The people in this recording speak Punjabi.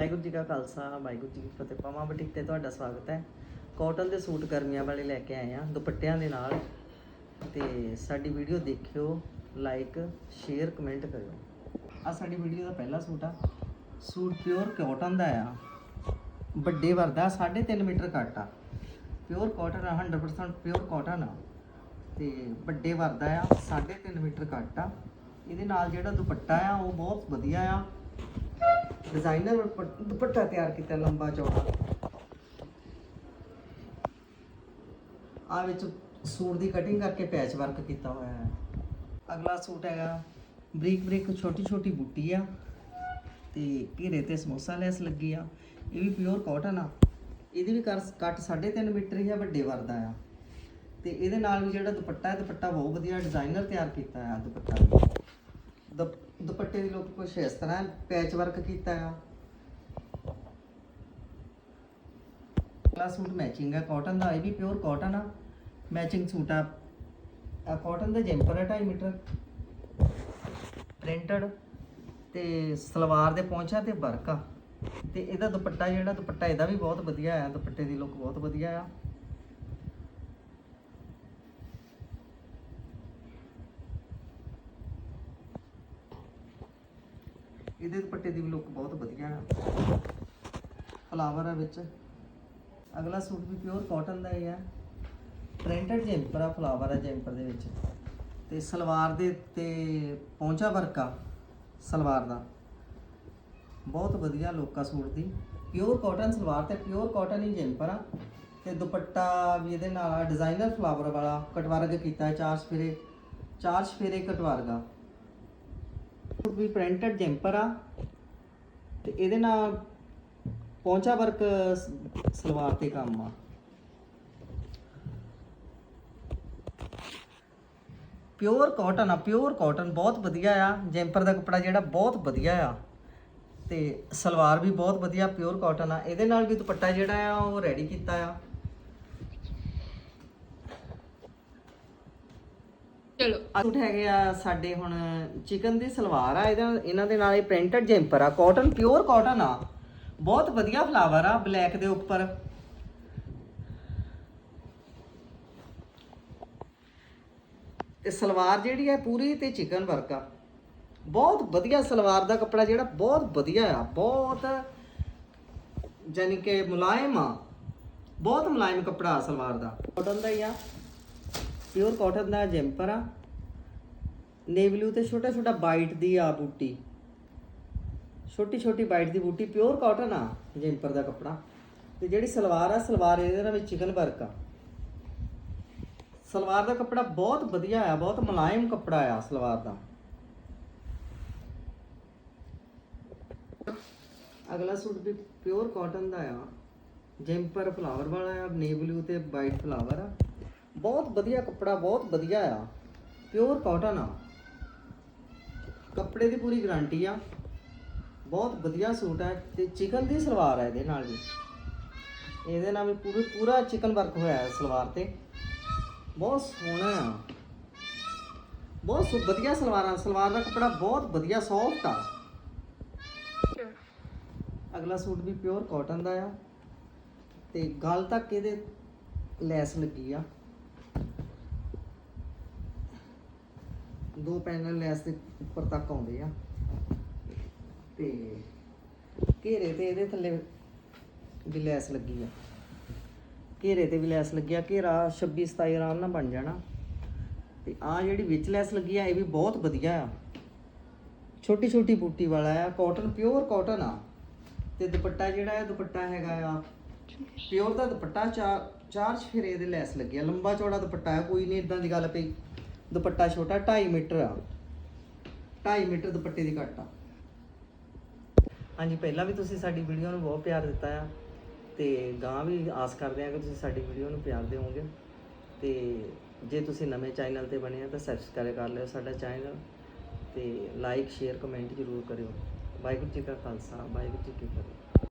ਵਾਹਿਗੁਰੂ ਜੀ ਕਾ ਖਾਲਸਾ, ਵਾਹਿਗੁਰੂ ਜੀ ਕੀ ਫਤਿਹ। ਪਾਵਾਂ ਬੁਟੀਕ ਤੇ ਤੁਹਾਡਾ ਸਵਾਗਤ ਹੈ। ਕਾਟਨ ਦੇ ਸੂਟ ਗਰਮੀਆਂ ਵਾਲੇ ਲੈ ਕੇ ਆਏ ਆ ਦੁਪੱਟਿਆਂ ਦੇ ਨਾਲ। ਤੇ ਸਾਡੀ ਵੀਡੀਓ ਦੇਖਿਓ ਲਾਈਕ ਸ਼ੇਅਰ ਕਮੈਂਟ ਕਰਿਓ। ਆ ਸਾਡੀ ਵੀਡੀਓ ਦਾ ਪਹਿਲਾ ਸੂਟ ਆ। ਸੂਟ ਪਿਓਰ ਕਾਟਨ ਦਾ ਆ। ਵੱਡੇ ਵਰਦਾ 3.5 ਮੀਟਰ ਕੱਟ ਆ। ਪਿਓਰ ਕਾਟਨ ਆ 100% ਪਿਓਰ ਕਾਟਨ ਆ। ਤੇ ਵੱਡੇ ਵਰਦਾ ਆ 3.5 ਮੀਟਰ ਕੱਟ ਆ। ਇਹਦੇ ਨਾਲ ਜਿਹੜਾ ਦੁਪੱਟਾ ਆ, ਉਹ ਬਹੁਤ ਵਧੀਆ ਆ। ਡਿਜ਼ਾਈਨਰ ਦੁਪੱਟਾ ਤਿਆਰ ਕੀਤਾ ਲੰਬਾ ਚੌੜਾ। ਆ ਵਿੱਚ ਸੂਟ ਦੀ ਕਟਿੰਗ ਕਰਕੇ ਪੈਚ ਵਰਕ ਕੀਤਾ ਹੋਇਆ ਹੈ। ਅਗਲਾ ਸੂਟ ਹੈਗਾ ਬਰੀਕ ਬਰੀਕ ਛੋਟੀ ਛੋਟੀ ਬੂਟੀ ਆ ਤੇ ਘੇਰੇ ਤੇ ਸਮੋਸਾ ਲੈਸ ਲੱਗੀ ਆ। ਇਹ ਵੀ ਪਿਓਰ ਕਾਟਨ ਆ। ਇਹਦੀ ਵੀ ਕਰ- ਕੱਟ 3.5 ਮੀਟਰ ਹੀ ਆ, ਵੱਡੇ ਵਰਦਾ ਆ। ਤੇ ਇਹਦੇ ਨਾਲ ਵੀ ਜਿਹੜਾ ਦੁਪੱਟਾ ਹੈ, ਦੁਪੱਟਾ ਬਹੁਤ ਵਧੀਆ ਡਿਜ਼ਾਈਨਰ ਤਿਆਰ ਕੀਤਾ ਆ ਦੁਪੱਟਾ। ਵੀ ਦੁਪ- ਦੁਪੱਟੇ ਦੀ ਲੁੱਕ ਕੁਛ ਇਸ ਤਰ੍ਹਾਂ ਪੈਚ ਵਰਕ ਕੀਤਾ। ਆ ਅਗਲਾ ਸੂਟ ਮੈਚਿੰਗ ਹੈ ਕਾਟਨ ਦਾ, ਇਹ ਵੀ ਪਿਓਰ ਕਾਟਨ ਆ। ਮੈਚਿੰਗ ਸੂਟ ਆ। ਆ ਕਾਟਨ ਦਾ ਜੈਂਪਰ ਹੈ 2.5 ਮੀਟਰ। ਪ੍ਰਿੰਟਡ ਤੇ ਸਲਵਾਰ ਦੇ ਪਹੁੰਚਾ ਤੇ ਵਰਕ ਆ। ਤੇ ਇਹਦਾ ਦੁਪੱਟਾ ਜਿਹੜਾ, ਦੁਪੱਟਾ ਇਹਦਾ ਵੀ ਬਹੁਤ ਵਧੀਆ ਆ, ਦੁਪੱਟੇ ਦੀ ਲੁੱਕ ਬਹੁਤ ਵਧੀਆ ਆ। ਇਹਦੇ ਦੁਪੱਟੇ ਦੀ ਵੀ ਲੁੱਕ ਬਹੁਤ ਵਧੀਆ ਆ। ਫਲਾਵਰ ਆ ਵਿੱਚ। ਅਗਲਾ ਸੂਟ ਵੀ ਪਿਓਰ ਕਾਟਨ ਦਾ ਹੀ ਆ। ਪ੍ਰਿੰਟਡ ਜੈਂਪਰ ਆ ਫਲਾਵਰ ਆ ਜੈਂਪਰ ਦੇ ਵਿੱਚ। ਤੇ ਸਲਵਾਰ ਦੇ ਤੇ ਪਹੁੰਚਾ ਵਰਕ ਆ, ਸਲਵਾਰ ਦਾ। ਬਹੁਤ ਵਧੀਆ ਲੁੱਕ ਆ ਸੂਟ ਦੀ। ਪਿਓਰ ਕਾਟਨ ਸਲਵਾਰ ਤੇ ਪਿਓਰ ਕਾਟਨ ਹੀ ਜੈਂਪਰ ਆ। ਤੇ ਦੁਪੱਟਾ ਵੀ ਇਹਦੇ ਨਾਲ ਡਿਜ਼ਾਈਨਰ ਫਲਾਵਰ ਵਾਲਾ, ਕਟਵਰਗ ਕੀਤਾ ਹੈ ਚਾਰ ਸਫੇਰੇ ਚਾਰ ਸਫੇਰੇ ਕਟਵਰਗਾ। ਵੀ ਪ੍ਰਿੰਟਡ ਜੈਂਪਰ ਆ। ਤੇ ਇਹਦੇ ਨਾਲ ਪਹੁੰਚਾ ਵਰਕ ਸਲਵਾਰ ਤੇ ਕੰਮ ਆ। ਪਿਓਰ ਕਾਟਨ ਆ ਪਿਓਰ ਕਾਟਨ ਬਹੁਤ ਵਧੀਆ ਆ। ਜੈਂਪਰ ਦਾ ਕੱਪੜਾ ਜਿਹੜਾ ਬਹੁਤ ਵਧੀਆ ਆ। ਤੇ ਸਲਵਾਰ ਵੀ ਬਹੁਤ ਵਧੀਆ ਪਿਓਰ ਕਾਟਨ ਆ। ਇਹਦੇ ਨਾਲ ਵੀ ਦੁਪੱਟਾ ਜਿਹੜਾ ਆ, ਉਹ ਰੈਡੀ ਕੀਤਾ ਆ। ਚਲੋ। ਸੂਟ ਹੈਗੇ ਆ ਸਾਡੇ ਹੁਣ ਚਿਕਨ ਦੀ ਸਲਵਾਰ ਆ, ਇਹਦਾ ਇਹਨਾਂ ਦੇ ਨਾਲ ਇਹ ਪ੍ਰਿੰਟਡ ਜੈਂਪਰ ਆ ਕਾਟਨ ਪਿਓਰ ਕਾਟਨ ਆ। ਬਹੁਤ ਵਧੀਆ ਫਲਾਵਰ ਆ ਬਲੈਕ ਦੇ ਉੱਪਰ। ਤੇ ਸਲਵਾਰ ਜਿਹੜੀ ਹੈ ਪੂਰੀ ਤੇ ਚਿਕਨ ਵਰਕ ਆ ਬਹੁਤ ਵਧੀਆ ਸਲਵਾਰ ਦਾ ਕੱਪੜਾ ਜਿਹੜਾ ਬਹੁਤ ਵਧੀਆ ਆ, ਬਹੁਤ ਜਾਨੀ ਕਿ ਮੁਲਾਇਮ ਆ। ਬਹੁਤ ਮੁਲਾਇਮ ਕੱਪੜਾ ਸਲਵਾਰ ਦਾ। ਕਾਟਨ ਦਾ ਹੀ ਆ। ਪਿਓਰ ਕਾਟਨ ਦਾ ਜੈਂਪਰ ਆ। ਨੇਵੀ ਬਲੂ ਤੇ ਛੋਟਾ ਛੋਟਾ ਬਾਈਟ ਦੀ ਆ ਬੂਟੀ। ਛੋਟੀ ਛੋਟੀ ਬਾਈਟ ਦੀ ਬੂਟੀ, ਪਿਓਰ ਕਾਟਨ ਆ ਜੈਂਪਰ ਦਾ ਕੱਪੜਾ। ਤੇ ਜਿਹੜੀ ਸਲਵਾਰ ਆ, ਸਲਵਾਰ ਇਹਦੇ ਨਾਲ ਵਿੱਚ ਚਿਕਨ ਵਰਕ ਆ। ਸਲਵਾਰ ਦਾ ਕੱਪੜਾ ਬਹੁਤ ਵਧੀਆ ਆ, ਬਹੁਤ ਮੁਲਾਇਮ ਕੱਪੜਾ ਆ ਸਲਵਾਰ ਦਾ। ਅਗਲਾ ਸੂਟ ਵੀ ਪਿਓਰ ਕਾਟਨ ਦਾ ਆ। ਜੈਂਪਰ ਫਲਾਵਰ ਵਾਲਾ ਆ ਨੇਵੀ ਬਲੂ ਤੇ ਵਾਈਟ ਫਲਾਵਰ ਆ। ਬਹੁਤ ਵਧੀਆ ਕੱਪੜਾ, ਬਹੁਤ ਵਧੀਆ ਆ। ਪਿਓਰ ਕਾਟਨ ਆ। ਕੱਪੜੇ ਦੀ ਪੂਰੀ ਗਾਰੰਟੀ ਆ। ਬਹੁਤ ਵਧੀਆ ਸੂਟ ਹੈ ਤੇ ਚਿਕਨ ਦੀ ਸਲਵਾਰ ਹੈ ਇਹਦੇ ਨਾਲ ਵੀ। ਇਹਦੇ ਨਾਲ ਵੀ ਪੂਰੇ, ਪੂਰਾ ਚਿਕਨ ਵਰਕ ਹੋਇਆ ਹੈ ਸਲਵਾਰ ਤੇ। ਬਹੁਤ ਸੋਹਣਾ ਆ। ਬਹੁਤ ਸੁ- ਵਧੀਆ ਸਲਵਾਰ ਆ ਸਲਵਾਰ ਦਾ ਕੱਪੜਾ ਬਹੁਤ ਵਧੀਆ ਸੌਫਟ ਆ। ਅਗਲਾ ਸੂਟ ਵੀ ਪਿਓਰ ਕਾਟਨ ਦਾ ਆ। ਤੇ ਗਲ ਤੱਕ ਇਹਦੇ ਲੈਸ ਲੱਗੀ ਆ? ਦੋ ਪੈਨਲ ਲੈਸ ਦੇ ਉੱਪਰ ਤੱਕ ਆਉਂਦੇ ਆ। ਤੇ ਘੇਰੇ ਤੇ ਇਹਦੇ ਥੱਲੇ ਵੀ ਲੈਸ ਲੱਗੀ ਆ। ਘੇਰੇ ਤੇ ਵੀ ਲੈਸ ਲੱਗੀ ਆ। ਘੇਰਾ 26 27 ਆਰਾਮ ਨਾਲ ਬਣ ਜਾਣਾ। ਤੇ ਆ ਜਿਹੜੀ ਵਿੱਚ ਲੈਸ ਲੱਗੀ ਆ, ਇਹ ਵੀ ਬਹੁਤ ਵਧੀਆ ਆ। ਛੋਟੀ ਛੋਟੀ ਬੂਟੀ ਵਾਲਾ ਆ। ਕਾਟਨ ਪਿਓਰ ਕਾਟਨ ਆ। ਤੇ ਦੁਪੱਟਾ ਜਿਹੜਾ ਹੈ ਦੁਪੱਟਾ ਹੈਗਾ ਆ ਪਿਓਰ ਦਾ ਦੁਪੱਟਾ ਚਾਰ ਚਾਰ ਛੇਰੇ ਦੇ ਲੈਸ ਲੱਗਿਆ ਲੰਬਾ ਚੌੜਾ ਦੁਪੱਟਾ ਹੈ ਕੋਈ ਨਹੀਂ ਇਦਾਂ ਦੀ ਗੱਲ ਪਈ। ਦੁਪੱਟਾ ਛੋਟਾ 2.5 ਮੀਟਰ ਆ। 2.5 ਮੀਟਰ ਦੁਪੱਟੇ ਦੀ ਕੱਟ ਆ। ਹਾਂਜੀ, ਪਹਿਲਾਂ ਵੀ ਤੁਸੀਂ ਸਾਡੀ ਵੀਡੀਓ ਨੂੰ ਬਹੁਤ ਪਿਆਰ ਦਿੱਤਾ ਆ। ਤੇ ਗਾਂ ਵੀ ਆਸ ਕਰਦੇ ਆ ਕਿ ਤੁਸੀਂ ਸਾਡੀ ਵੀਡੀਓ ਨੂੰ ਪਿਆਰ ਦਿਓਗੇ। ਤੇ ਜੇ ਤੁਸੀਂ ਨਵੇਂ ਚੈਨਲ ਤੇ ਬਣੇ ਆ ਤਾਂ ਸਬਸਕ੍ਰਾਈਬ ਕਰ ਲਿਓ ਸਾਡਾ ਚੈਨਲ। ਤੇ ਲਾਈਕ ਸ਼ੇਅਰ ਕਮੈਂਟ ਜ਼ਰੂਰ ਕਰਿਓ। ਵਾਹਿਗੁਰੂ ਜੀ ਕਾ ਖਾਲਸਾ, ਵਾਹਿਗੁਰੂ ਜੀ ਕੀ ਫਤਿਹ।